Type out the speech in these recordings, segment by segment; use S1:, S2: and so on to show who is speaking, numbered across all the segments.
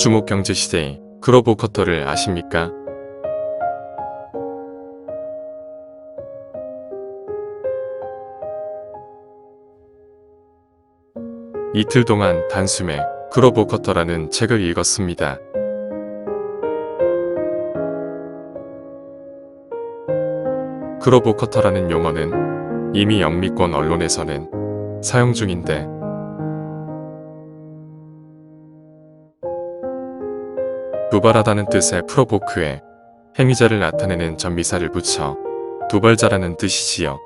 S1: 주목 경제 시대의 크로보커터를 아십니까? 이틀 동안 단숨에 크로보커터라는 책을 읽었습니다. 크로보커터라는 용어는 이미 영미권 언론에서는 사용 중인데 도발하다는 뜻의 프로보크에 행위자를 나타내는 전미사를 붙여 도발자라는 뜻이지요.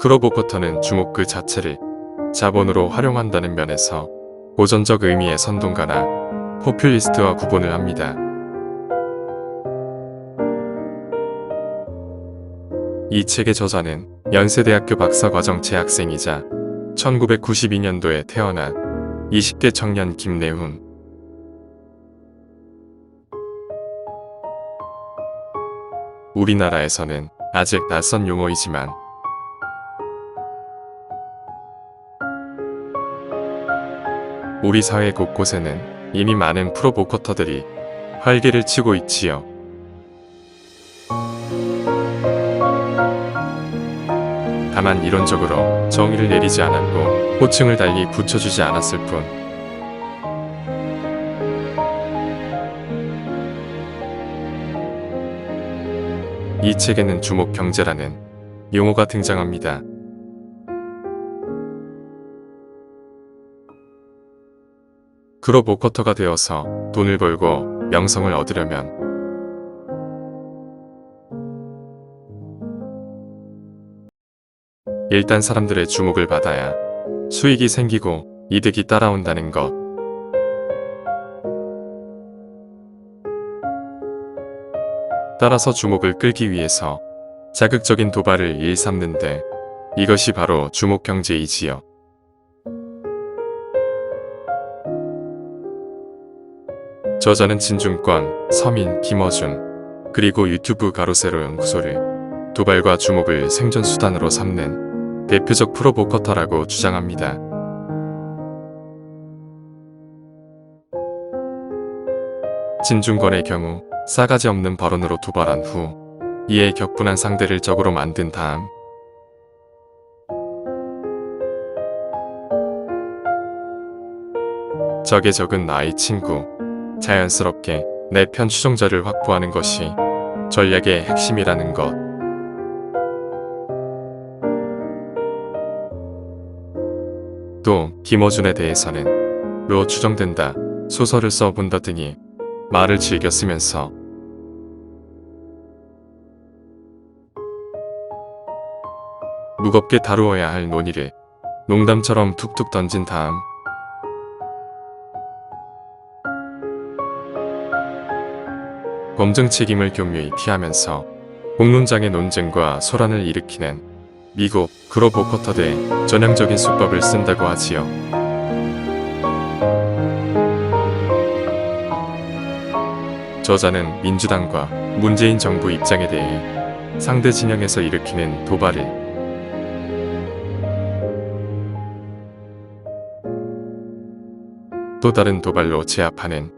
S1: 크로보커터는 주목 그 자체를 자본으로 활용한다는 면에서 고전적 의미의 선동가나 포퓰리스트와 구분을 합니다. 이 책의 저자는 연세대학교 박사과정 재학생이자 1992년도에 태어난 20대 청년 김내훈. 우리나라에서는 아직 낯선 용어이지만 우리 사회 곳곳에는 이미 많은 프로보커터들이 활개를 치고 있지요. 다만 이론적으로 정의를 내리지 않았고 호칭을 달리 붙여주지 않았을 뿐. 이 책에는 주목 경제라는 용어가 등장합니다. 크로보커터가 되어서 돈을 벌고 명성을 얻으려면 일단 사람들의 주목을 받아야 수익이 생기고 이득이 따라온다는 것. 따라서 주목을 끌기 위해서 자극적인 도발을 일삼는데 이것이 바로 주목 경제이지요. 저자는 진중권, 서민, 김어준, 그리고 유튜브 가로세로 연구소를 도발과 주목을 생존수단으로 삼는 대표적 프로보커터라고 주장합니다. 진중권의 경우 싸가지 없는 발언으로 도발한 후 이에 격분한 상대를 적으로 만든 다음 적의 적은 나의 친구 자연스럽게 내 편 추종자를 확보하는 것이 전략의 핵심이라는 것. 또 김어준에 대해서는 로 추정된다 소설을 써본다 등이 말을 즐겨 쓰면서. 무겁게 다루어야 할 논의를 농담처럼 툭툭 던진 다음. 검증 책임을 교묘히 피하면서 공론장의 논쟁과 소란을 일으키는 미국 그로보커터대의 전형적인 수법을 쓴다고 하지요. 저자는 민주당과 문재인 정부 입장에 대해 상대 진영에서 일으키는 도발을 또 다른 도발로 제압하는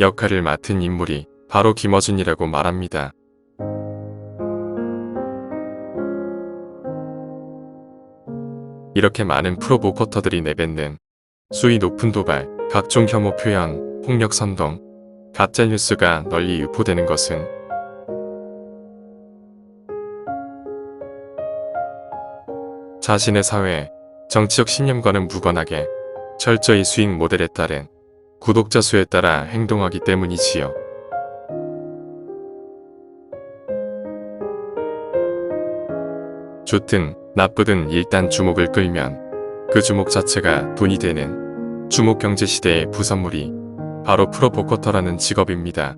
S1: 역할을 맡은 인물이 바로 김어준이라고 말합니다. 이렇게 많은 프로보커터들이 내뱉는 수위 높은 도발, 각종 혐오 표현, 폭력 선동, 가짜 뉴스가 널리 유포되는 것은 자신의 사회, 정치적 신념과는 무관하게 철저히 수익 모델에 따른 구독자 수에 따라 행동하기 때문이지요. 좋든 나쁘든 일단 주목을 끌면 그 주목 자체가 돈이 되는 주목 경제 시대의 부선물이 바로 프로보커터라는 직업입니다.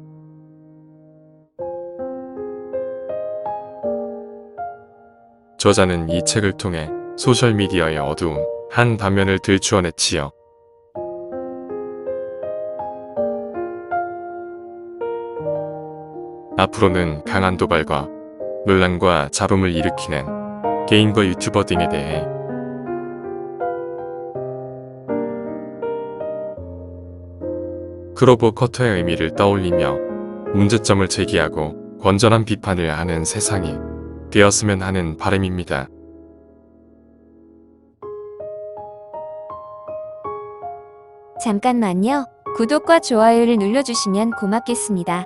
S1: 저자는 이 책을 통해 소셜미디어의 어두운 한 단면을 들추어냈지요. 앞으로는 강한 도발과 논란과 잡음을 일으키는 개인과 유튜버 등에 대해 크로버 커터의 의미를 떠올리며 문제점을 제기하고 건전한 비판을 하는 세상이 되었으면 하는 바람입니다.
S2: 잠깐만요. 구독과 좋아요를 눌러주시면 고맙겠습니다.